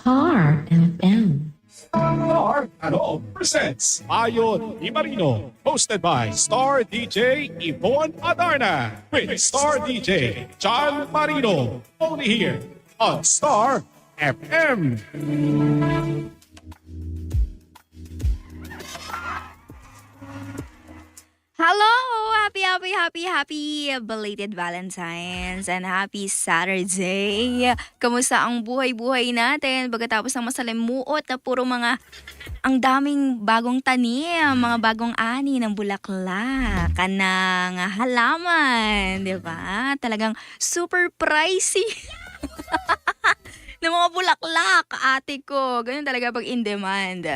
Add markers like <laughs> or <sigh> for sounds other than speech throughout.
Car FM. Star Ano presents Ayon Di Marino. Hosted by Star DJ Yvonne Adarna. With Star DJ John Marino. Only here on Star FM. Hello! Happy, happy, happy, happy belated Valentine's and happy Saturday! Kamusta ang buhay-buhay natin pagkatapos ng masalimuot na puro mga ang daming bagong tanim, mga bagong ani ng bulaklak, kanang halaman, di ba? Talagang super pricey. <laughs> ng mga bulaklak, ate ko. Ganun talaga pag in demand.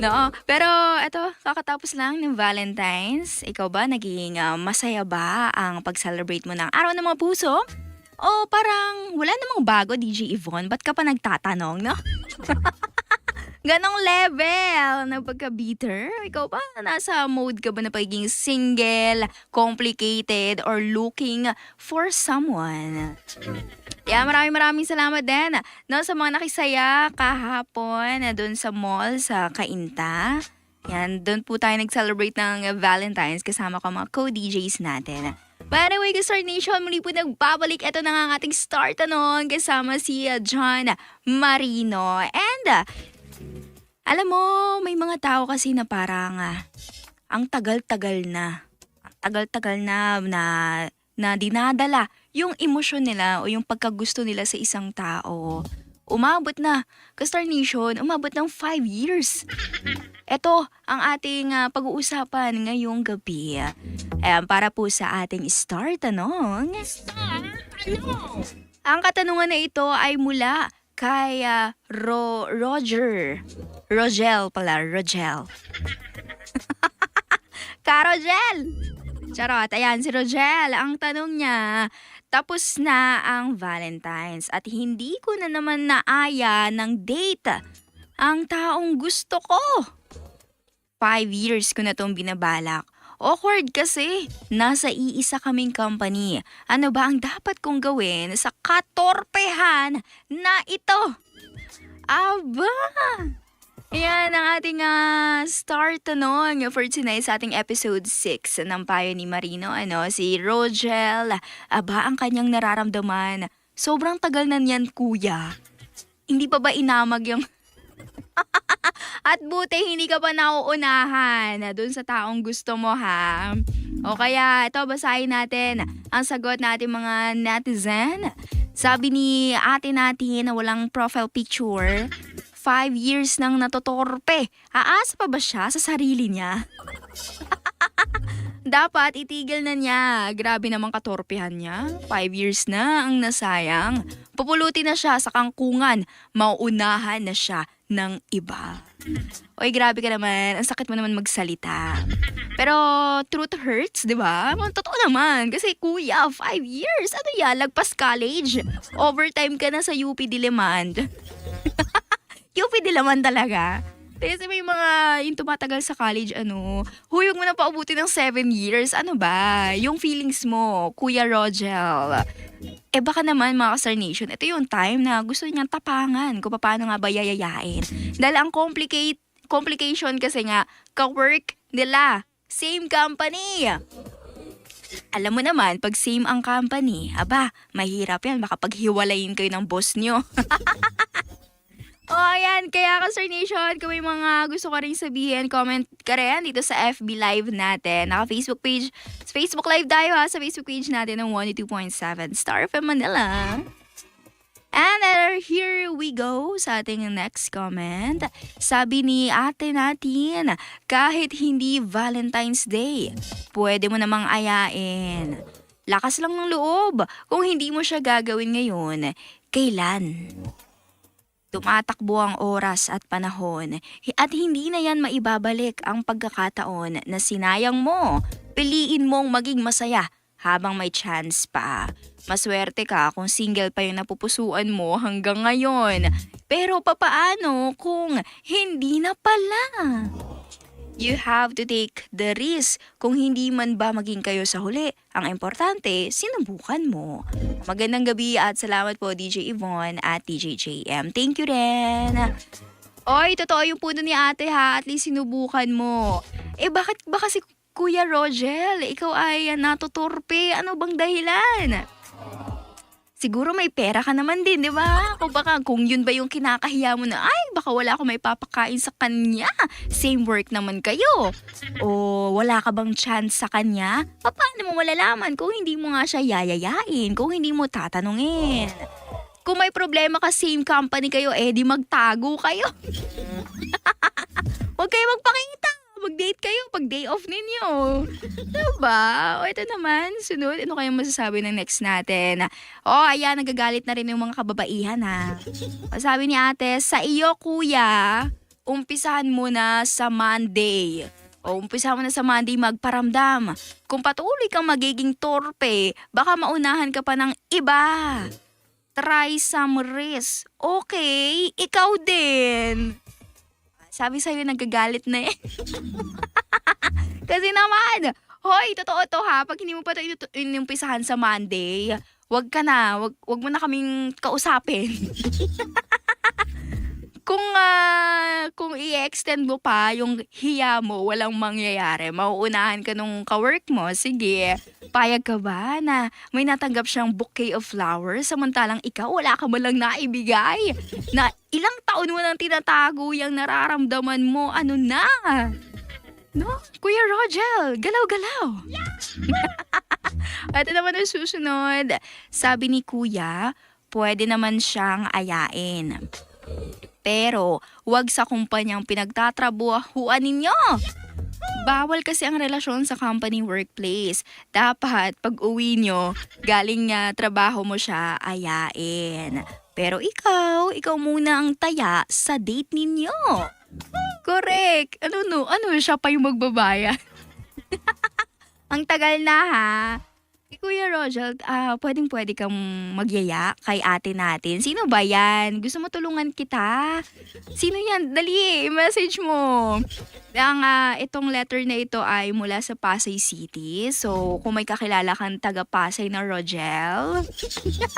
No, pero eto, kakatapos lang ng Valentine's. Ikaw ba, naging ah, masaya ba ang pag-celebrate mo ng araw ng mga puso? O parang wala namang bago, DJ Yvonne? Ba't ka pa nagtatanong, no? <laughs> Ganong level ng pagka-bitter? Ikaw ba, nasa mode ka ba na pagiging single, complicated, or looking for someone? Yeah, maraming maraming salamat din no, sa mga nakisaya kahapon na doon sa mall sa Kainta. Yan, doon po tayo nag-celebrate ng Valentine's kasama ko mga co-DJs natin. By the way, Star Nation, muli po nagbabalik. Ito na nga ang ating star tanong kasama si uh, John Marino. And, alam mo, may mga tao kasi na parang ah, ang tagal-tagal na. Ang tagal-tagal na na na dinadala yung emosyon nila o yung pagkagusto nila sa isang tao. Umabot na, Kastar Nation, umabot ng 5 years. Ito ang ating ah, pag-uusapan ngayong gabi. Ayan, para po sa ating star tanong. Star tanong! Ang katanungan na ito ay mula kay Ro- Roger. Rogel pala, Rogel. <laughs> Karogel! Charot, ayan si Rogel. Ang tanong niya, tapos na ang Valentine's at hindi ko na naman naaya ng date ang taong gusto ko. Five years ko na tong binabalak. Awkward kasi. Nasa iisa kaming company. Ano ba ang dapat kong gawin sa katorpehan na ito? Aba! Yan ang ating ah, star tanong for tonight sa ating episode 6 ng Payo ni Marino. Ano, si Rogel. Aba, ang kanyang nararamdaman. Sobrang tagal na niyan, kuya. Hindi pa ba inamag yung... <laughs> At buti hindi ka pa nauunahan dun sa taong gusto mo, ha? O kaya, ito, basahin natin ang sagot natin mga netizen. Sabi ni ate natin na walang profile picture, five years nang natotorpe. Aasa pa ba siya sa sarili niya? <laughs> Dapat itigil na niya. Grabe namang katorpehan niya. Five years na ang nasayang. Pupulutin na siya sa kangkungan. Mauunahan na siya ng iba. Oy, grabe ka naman. Ang sakit mo naman magsalita. Pero truth hurts, di ba? Totoo naman. Kasi kuya, five years. Ano yan? Lagpas college. Overtime ka na sa UP Diliman. <laughs> UP Diliman talaga. Kasi may mga yung tumatagal sa college, ano, huyog mo na paubuti ng seven years. Ano ba? Yung feelings mo, Kuya Rogel. Eh baka naman mga Kasar Nation, ito yung time na gusto niyang tapangan kung paano nga ba yayayain. Dahil ang complicate, complication kasi nga, ka-work nila. Same company. Alam mo naman, pag same ang company, aba, mahirap yan. Baka paghiwalayin kayo ng boss nyo. <laughs> Oh, ayan. Kaya ka, Sir Nation, kung may mga gusto ka rin sabihin, comment ka rin dito sa FB Live natin. Naka-Facebook page. Sa Facebook Live tayo ha, sa Facebook page natin ng 102.7 Star FM Manila. And here we go sa ating next comment. Sabi ni ate natin, kahit hindi Valentine's Day, pwede mo namang ayain. Lakas lang ng loob. Kung hindi mo siya gagawin ngayon, kailan? Tumatakbo ang oras at panahon at hindi na yan maibabalik ang pagkakataon na sinayang mo. Piliin mong maging masaya habang may chance pa. Maswerte ka kung single pa yung napupusuan mo hanggang ngayon. Pero papaano kung hindi na pala? You have to take the risk kung hindi man ba maging kayo sa huli. Ang importante, sinubukan mo. Magandang gabi at salamat po DJ Yvonne at DJ JM. Thank you rin. Oy, totoo yung puno ni ate ha. At least sinubukan mo. Eh bakit ba kasi Kuya Rogel, ikaw ay natutorpe? Ano bang dahilan? Siguro may pera ka naman din, di ba? O baka kung yun ba yung kinakahiya mo na, ay, baka wala akong may papakain sa kanya. Same work naman kayo. O wala ka bang chance sa kanya? Pa- Paano mo malalaman kung hindi mo nga siya yayayain, kung hindi mo tatanungin? Kung may problema ka, same company kayo, eh di magtago kayo. <laughs> Huwag kayo magpakita. Mag-date kayo pag day off ninyo. Diba? O ito naman, sunod. Ano kayong masasabi ng next natin? O, ayan, nagagalit na rin yung mga kababaihan ha. O, ni ate, sa iyo kuya, umpisahan mo na sa Monday. O, umpisahan mo na sa Monday magparamdam. Kung patuloy kang magiging torpe, baka maunahan ka pa ng iba. Try some risk. Okay, ikaw din. Sabi sa'yo, nagagalit na eh. <laughs> Kasi naman, hoy, totoo to ha, pag hindi mo pa ito inu- inumpisahan sa Monday, wag ka na, wag, wag mo na kaming kausapin. <laughs> kung ah, kung i-extend mo pa yung hiya mo, walang mangyayari. Mauunahan ka nung kawork mo. Sige, payag ka ba na may natanggap siyang bouquet of flowers samantalang ikaw wala ka man lang naibigay? Na ilang taon mo nang tinatago yung nararamdaman mo, ano na? No? Kuya Rogel, galaw-galaw. <laughs> At ito naman ang susunod. Sabi ni Kuya, pwede naman siyang ayain. Pero, wag sa kumpanyang pinagtatrabuhuan ninyo. Bawal kasi ang relasyon sa company workplace. Dapat pag uwi nyo, galing nga trabaho mo siya, ayain. Pero ikaw, ikaw muna ang taya sa date ninyo. Correct. Ano no? Ano siya pa yung magbabayad? <laughs> ang tagal na ha. Kuya Rogel, ah, pwedeng pwede kang magyaya kay ate natin. Sino ba yan? Gusto mo tulungan kita? Sino yan? Dali, message mo. Ang ah, itong letter na ito ay mula sa Pasay City. So, kung may kakilala kang taga Pasay na Rogel,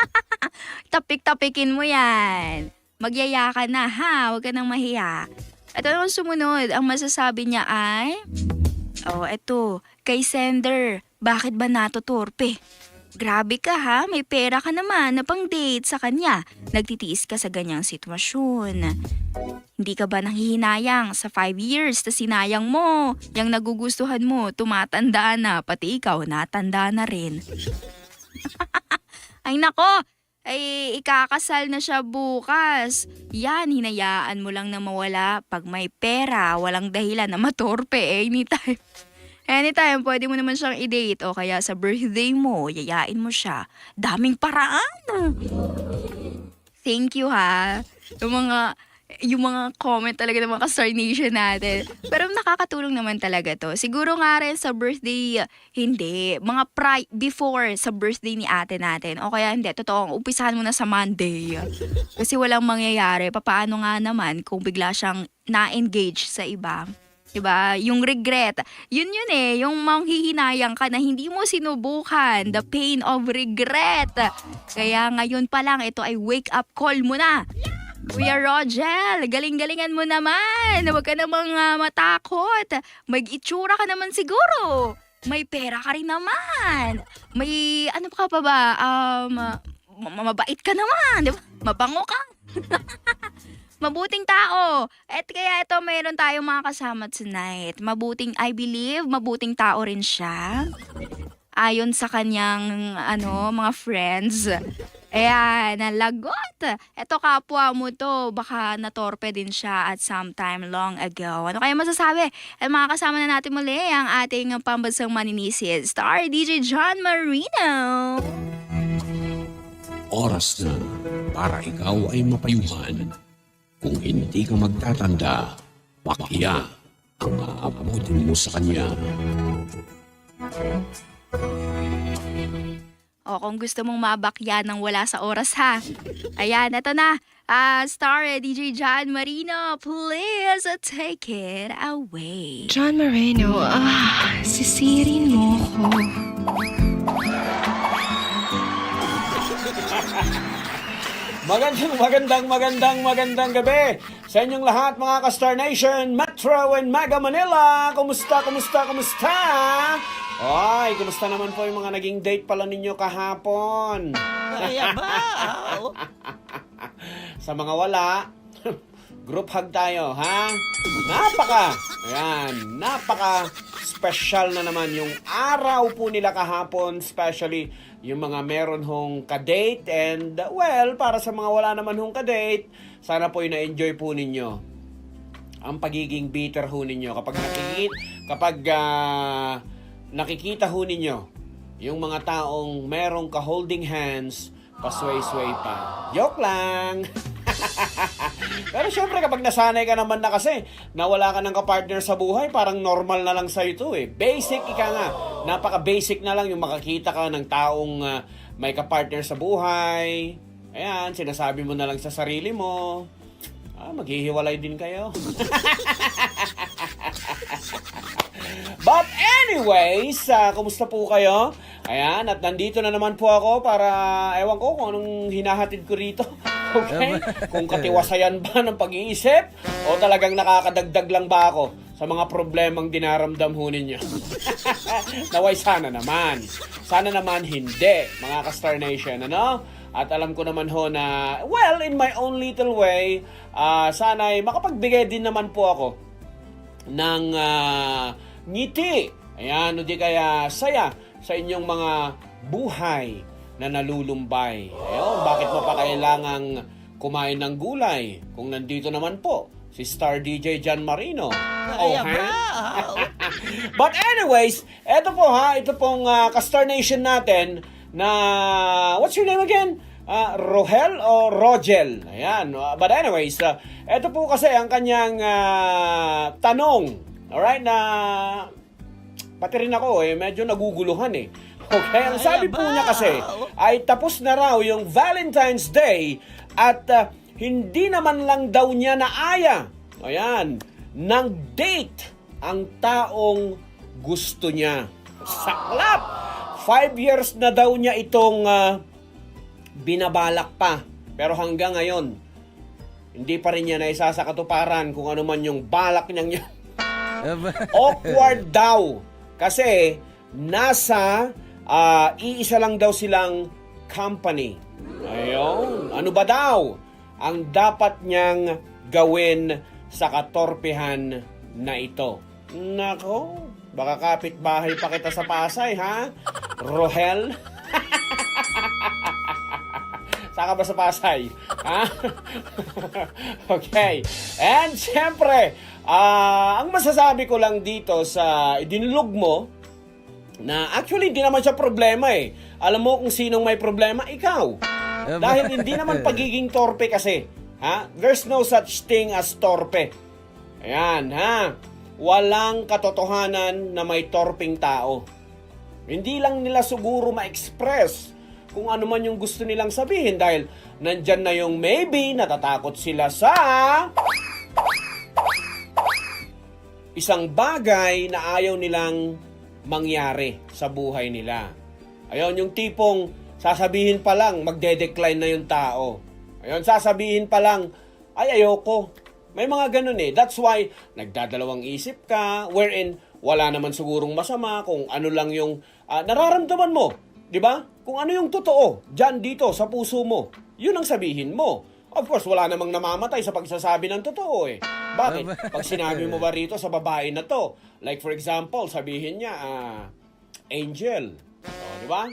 <laughs> tapik-tapikin mo yan. Magyaya ka na ha, huwag ka nang mahiya. At ano ang sumunod? Ang masasabi niya ay... Oh, eto. Kay sender, bakit ba natutorpe? Grabe ka ha, may pera ka naman na pang date sa kanya. Nagtitiis ka sa ganyang sitwasyon. Hindi ka ba nanghihinayang sa five years na sinayang mo? Yang nagugustuhan mo, tumatanda na, pati ikaw natanda na rin. <laughs> Ay nako, ay ikakasal na siya bukas. Yan, hinayaan mo lang na mawala. Pag may pera, walang dahilan na matorpe eh, anytime. Anytime, pwede mo naman siyang i-date o kaya sa birthday mo, yayain mo siya. Daming paraan. Thank you ha. Yung mga yung mga comment talaga ng mga Star Nation natin. Pero nakakatulong naman talaga to. Siguro nga rin sa birthday, hindi. Mga pri- before sa birthday ni ate natin. O kaya hindi, totoo, umpisahan mo na sa Monday. Kasi walang mangyayari. Papaano nga naman kung bigla siyang na-engage sa iba? 'Di ba? Yung regret. Yun yun eh, yung manghihinayang ka na hindi mo sinubukan. The pain of regret. Kaya ngayon pa lang, ito ay wake up call mo na. Kuya Rogel, galing-galingan mo naman. Huwag ka namang ah, matakot. Mag-itsura ka naman siguro. May pera ka rin naman. May, ano ka pa ba? Um, ma- mabait ka naman. Di ba? Mabango ka. <laughs> mabuting tao. At kaya ito, mayroon tayong mga kasama tonight. Mabuting, I believe, mabuting tao rin siya. Ayon sa kanyang, ano, mga friends. Ayan, nalagot. Ito kapwa mo to, baka natorpe din siya at sometime long ago. Ano kaya masasabi? At mga kasama na natin muli ang ating pambansang maninisid, star DJ John Marino. Oras na para ikaw ay mapayuhan. Kung hindi ka magtatanda, pakya ang aabutin mo sa kanya. O kung gusto mong mabakya ng wala sa oras ha. Ayan, eto na. Ah, star DJ John Marino, please take it away. John Moreno, ah, sisirin mo ko. Magandang, magandang, magandang, magandang gabi sa inyong lahat mga ka-Star Nation, Metro and Mega Manila. Kumusta, kumusta, kumusta? Ay, kumusta naman po yung mga naging date pala ninyo kahapon? <laughs> sa mga wala, <laughs> group hug tayo, ha? Napaka, ayan, napaka special na naman yung araw po nila kahapon, especially yung mga meron hong ka-date and well, para sa mga wala naman hong ka-date, sana po yung na-enjoy po ninyo ang pagiging bitter ho ninyo kapag nakikita kapag ah, nakikita ho ninyo yung mga taong merong ka holding hands pasway-sway pa. Joke lang. <laughs> Pero syempre kapag nasanay ka naman na kasi na wala ka ng kapartner sa buhay, parang normal na lang sa ito eh. Basic ika nga. Napaka-basic na lang yung makakita ka ng taong ah, may kapartner sa buhay. Ayan, sinasabi mo na lang sa sarili mo. Ah, maghihiwalay din kayo. <laughs> But anyways, ah, kumusta po kayo? Ayan, at nandito na naman po ako para, ewan ko kung anong hinahatid ko rito. <laughs> Okay? kung katiwasayan ba ng pag-iisip o talagang nakakadagdag lang ba ako sa mga problemang dinaramdam ho ninyo. <laughs> Naway sana naman. Sana naman hindi, mga ka-Star Nation, ano? At alam ko naman ho na, well, in my own little way, ah, sana ay makapagbigay din naman po ako ng ah, ngiti. Ayan, o di kaya saya sa inyong mga buhay na nalulumbay. Ayun, bakit mo pa kailangang kumain ng gulay kung nandito naman po si Star DJ John Marino? Oh, ha? <laughs> But anyways, eto po ha, ito pong ah, ka-Star Nation natin na, what's your name again? Ah, Rohel o Rogel? Ayan. ah, But anyways, ah, eto po kasi ang kanyang ah, tanong. Alright, na pati rin ako eh, medyo naguguluhan eh. Okay, ang sabi po niya kasi ay tapos na raw yung Valentine's Day at ah, hindi naman lang daw niya naaya. Ayan, ng date ang taong gusto niya. Saklap! Five years na daw niya itong ah, binabalak pa. Pero hanggang ngayon, hindi pa rin niya naisa sa katuparan kung ano man yung balak yun. Awkward daw. Kasi nasa ah, iisa lang daw silang company. Ayun. Ano ba daw ang dapat niyang gawin sa katorpehan na ito? Nako, baka kapitbahay pa kita sa Pasay, ha? Rohel? <laughs> Saka ba sa Pasay? Ha? <laughs> okay. And syempre, ah, ang masasabi ko lang dito sa idinulog mo, na actually hindi naman siya problema eh. Alam mo kung sinong may problema? Ikaw. Dahil <laughs> hindi naman pagiging torpe kasi. Ha? There's no such thing as torpe. Ayan, ha? Walang katotohanan na may torping tao. Hindi lang nila siguro ma-express kung ano man yung gusto nilang sabihin dahil nandyan na yung maybe natatakot sila sa isang bagay na ayaw nilang mangyari sa buhay nila. Ayun, yung tipong sasabihin pa lang, magde-decline na yung tao. Ayun, sasabihin pa lang, ay ayoko. May mga ganun eh. That's why, nagdadalawang isip ka, wherein wala naman sigurong masama kung ano lang yung ah, nararamdaman mo. Di ba? Kung ano yung totoo, dyan dito sa puso mo, yun ang sabihin mo. Of course, wala namang namamatay sa pagsasabi ng totoo eh. Bakit? <laughs> Pag sinabi mo ba rito sa babae na to, like for example, sabihin niya, ah, Angel, o, di ba?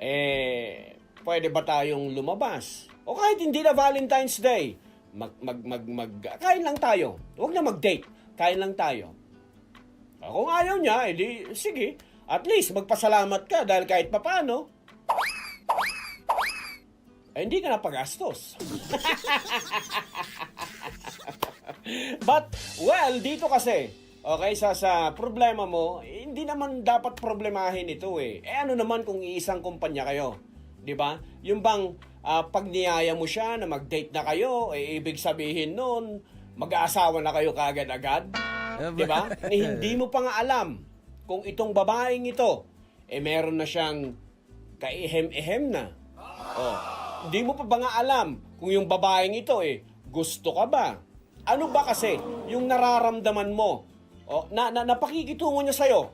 Eh, pwede ba tayong lumabas? O kahit hindi na Valentine's Day, mag, mag, mag, mag, kain lang tayo. Huwag na mag-date, kain lang tayo. Ah, Kung ayaw niya, edi, sige, at least magpasalamat ka dahil kahit papano, eh, hindi ka na pagastos. <laughs> But, well, dito kasi, okay, sa, sa problema mo, eh, hindi naman dapat problemahin ito eh. Eh ano naman kung iisang kumpanya kayo? 'Di ba? Yung bang ah, pag niyaya mo siya na mag-date na kayo, eh, ibig sabihin nun, mag-aasawa na kayo kagad-agad? 'Di ba? Eh, hindi mo pa nga alam kung itong babaeng ito, eh meron na siyang kaihem-ehem na. Oh, hindi mo pa ba nga alam kung yung babaeng ito eh, gusto ka ba? Ano ba kasi yung nararamdaman mo? O, na, na napakikitungo niya sa'yo.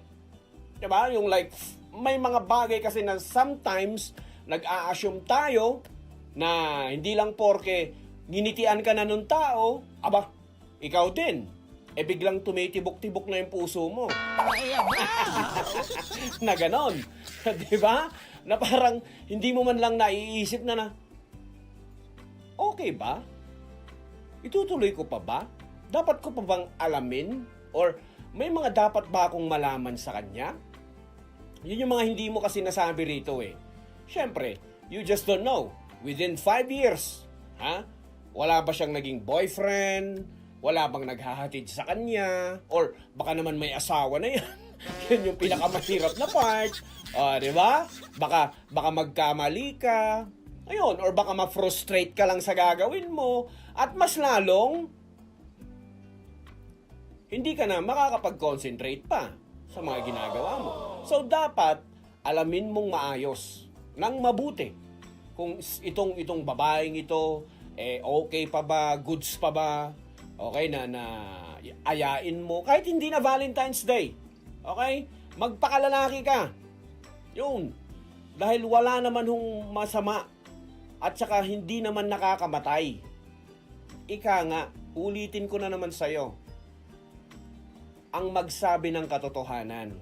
'Di ba? Yung like, may mga bagay kasi na sometimes nag-a-assume tayo na hindi lang porke ginitian ka na nung tao, aba, ikaw din. Eh biglang tumitibok-tibok na yung puso mo. <laughs> na ganon. Di ba? Na parang hindi mo man lang naiisip na na, okay ba? Itutuloy ko pa ba? Dapat ko pa bang alamin? Or may mga dapat ba akong malaman sa kanya? Yun yung mga hindi mo kasi nasabi rito eh. Siyempre, you just don't know. Within five years, ha? Wala ba siyang naging boyfriend? Wala bang naghahatid sa kanya? Or baka naman may asawa na yan? <laughs> <laughs> Yun yung pinakamahirap na part. Ah, di ba? Baka, baka magkamali ka. Ayun, or baka ma-frustrate ka lang sa gagawin mo. At mas lalong, hindi ka na makakapag-concentrate pa sa mga ginagawa mo. So, dapat alamin mong maayos ng mabuti kung itong itong babaeng ito eh okay pa ba, goods pa ba, okay na na ayain mo kahit hindi na Valentine's Day. Okay? Magpakalalaki ka. Yun. Dahil wala naman hong masama at saka hindi naman nakakamatay. Ika nga, ulitin ko na naman sa'yo ang magsabi ng katotohanan.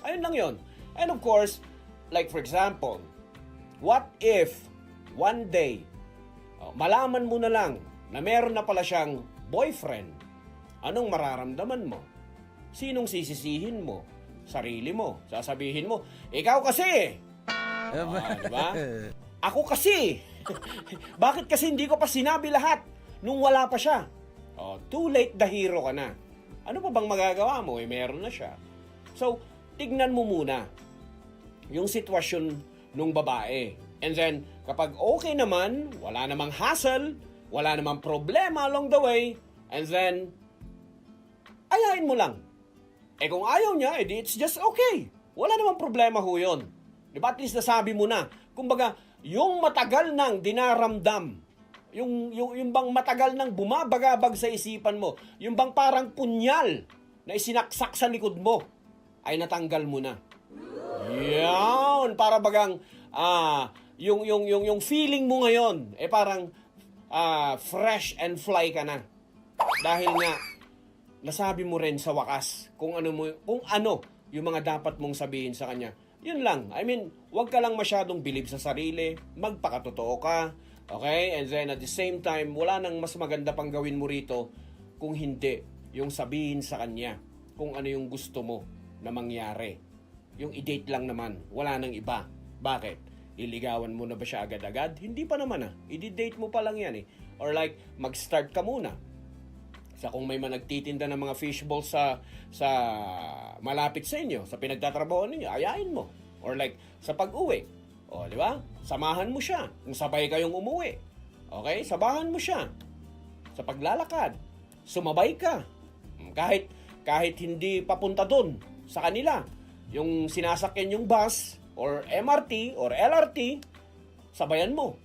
Ayun lang yon. And of course, like for example, what if one day, oh, malaman mo na lang na meron na pala siyang boyfriend, anong mararamdaman mo? Sinong sisisihin mo? Sarili mo. Sasabihin mo, ikaw kasi! Ah, di ba? <laughs> Ako kasi! <laughs> Bakit kasi hindi ko pa sinabi lahat nung wala pa siya? Oh, too late the hero ka na. Ano pa bang magagawa mo? Eh, meron na siya. So, tignan mo muna yung sitwasyon nung babae. And then, kapag okay naman, wala namang hassle, wala namang problema along the way, and then, ayain mo lang. Eh kung ayaw niya, edi it's just okay. Wala namang problema ho yun. Di ba? At least nasabi mo na. Kumbaga, yung matagal nang dinaramdam, yung, yung, yung bang matagal nang bumabagabag sa isipan mo, yung bang parang punyal na isinaksak sa likod mo, ay natanggal mo na. Yan, para bagang ah yung yung yung yung feeling mo ngayon eh parang ah, fresh and fly ka na. Dahil nga nasabi mo rin sa wakas kung ano mo kung ano yung mga dapat mong sabihin sa kanya. Yun lang. I mean, wag ka lang masyadong bilib sa sarili, magpakatotoo ka. Okay? And then at the same time, wala nang mas maganda pang gawin mo rito kung hindi yung sabihin sa kanya kung ano yung gusto mo na mangyari. Yung i-date lang naman, wala nang iba. Bakit? Iligawan mo na ba siya agad-agad? Hindi pa naman ah. I-date mo pa lang yan eh. Or like, mag-start ka muna. Sa kung may mga nagtitinda ng mga fishbowl sa sa malapit sa inyo, sa pinagtatrabaho ninyo, ayain mo. Or like, sa pag-uwi. O, di ba? Samahan mo siya. Kung sabay kayong umuwi. Okay? Sabahan mo siya. Sa paglalakad. Sumabay ka. Kahit kahit hindi papunta doon sa kanila. Yung sinasakyan yung bus or MRT or LRT, sabayan mo.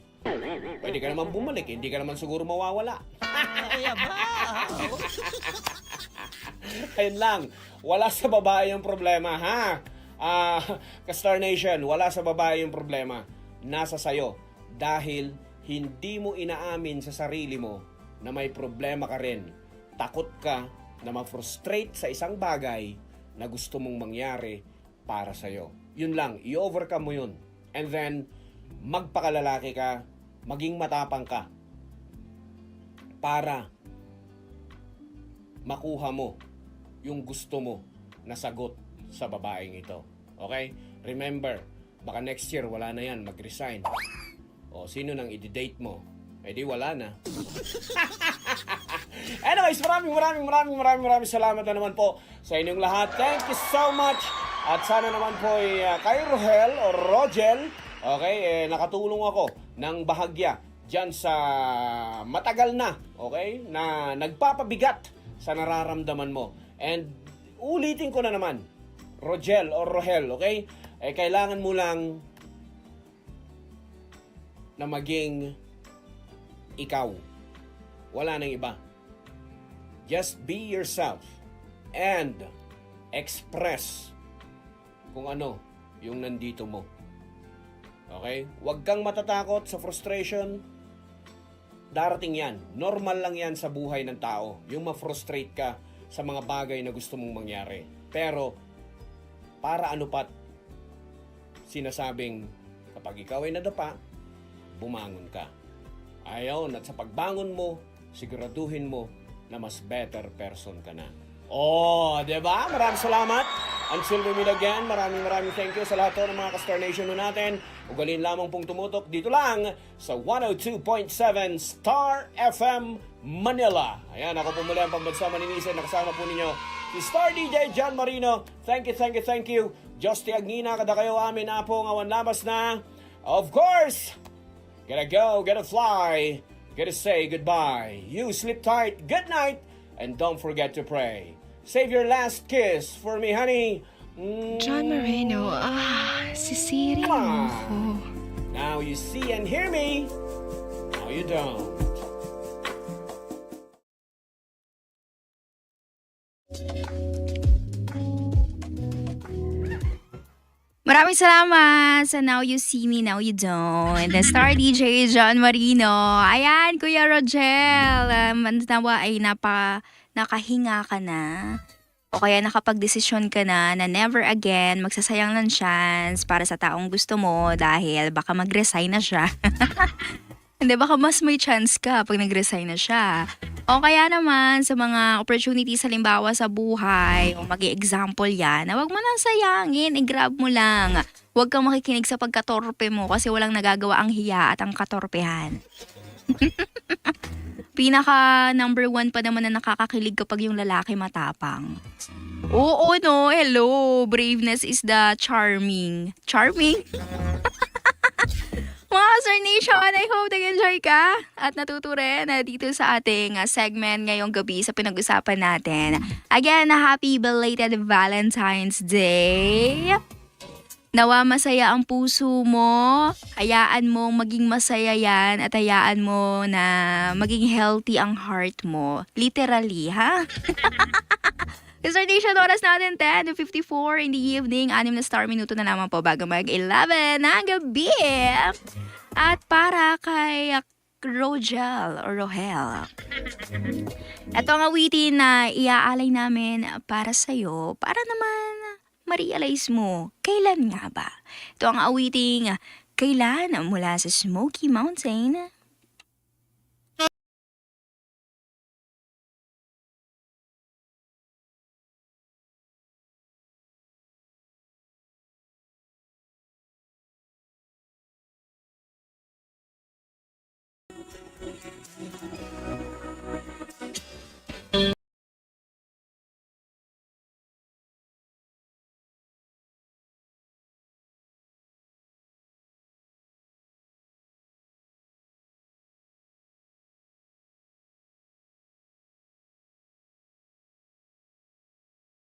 Pwede ka naman bumalik, hindi ka naman siguro mawawala. <laughs> Ayun lang, wala sa babae yung problema, ha? Ah, ka-Star Nation, wala sa babae yung problema. Nasa sayo. Dahil hindi mo inaamin sa sarili mo na may problema ka rin. Takot ka na ma-frustrate sa isang bagay na gusto mong mangyari para sa'yo. Yun lang, i-overcome mo yun. And then, magpakalalaki ka, maging matapang ka para makuha mo yung gusto mo na sagot sa babaeng ito. Okay? Remember, baka next year wala na yan, mag-resign. O sino nang i-date mo? Eh di wala na. <laughs> Anyways, maraming maraming maraming maraming maraming salamat na naman po sa inyong lahat. Thank you so much. At sana naman po ay uh, kay Rohel o Rogel, okay, eh, nakatulong ako ng bahagya dyan sa matagal na, okay, na nagpapabigat sa nararamdaman mo. And ulitin ko na naman, Rogel o Rohel, okay, eh, kailangan mo lang na maging ikaw. Wala nang iba. Just be yourself and express kung ano yung nandito mo. Okay? Huwag kang matatakot sa frustration. Darating yan. Normal lang yan sa buhay ng tao. Yung ma-frustrate ka sa mga bagay na gusto mong mangyari. Pero, para ano pat, sinasabing kapag ikaw ay nadapa, bumangon ka. Ayon, at sa pagbangon mo, siguraduhin mo na mas better person ka na. Oh, 'di ba? Maraming salamat. Until we meet again, maraming maraming thank you sa lahat ng mga ka-Star Nation natin. Ugalin lamang pong tumutok dito lang sa 102.7 Star FM Manila. Ayan, ako po muli ang pambansa maninisin. Nakasama po ninyo si Star DJ John Marino. Thank you, thank you, thank you. Justy Agnina, kada kayo amin na po ngawan labas na. Of course, Gotta go, gotta fly, gotta say goodbye. You sleep tight, good night, and don't forget to pray. Save your last kiss for me, honey. John Moreno, ah, sisirin mo ko. Now you see and hear me. Now you don't. Maraming salamat sa Now You See Me, Now You Don't. The Star <laughs> DJ John Marino. Ayan, Kuya Rogel. Um, nawa ay napa, nakahinga ka na. O kaya nakapag-desisyon ka na na never again magsasayang ng chance para sa taong gusto mo dahil baka mag-resign na siya. <laughs> Hindi, baka mas may chance ka pag nag-resign na siya. O kaya naman sa mga opportunities halimbawa sa buhay, o mag example yan, na wag mo nang sayangin, i-grab mo lang. Huwag kang makikinig sa pagkatorpe mo kasi walang nagagawa ang hiya at ang katorpehan. <laughs> Pinaka number one pa naman na nakakakilig kapag yung lalaki matapang. Oo, no. Hello. Braveness is the charming. Charming? <laughs> Mga Sir Nation, I hope nag-enjoy ka at natuto rin dito sa ating uh, segment ngayong gabi sa pinag-usapan natin. Again, happy belated Valentine's Day! Nawa masaya ang puso mo, hayaan mong maging masaya yan at hayaan mo na maging healthy ang heart mo. Literally, ha? <laughs> Star Nation, oras natin 10.54 in the evening. Anim na star minuto na naman po bago mag-11 ng gabi. At para kay Rogel or Rohel. Ito ang awitin na iaalay namin para sa'yo para naman ma-realize mo kailan nga ba. Ito ang awiting kailan mula sa Smoky Mountain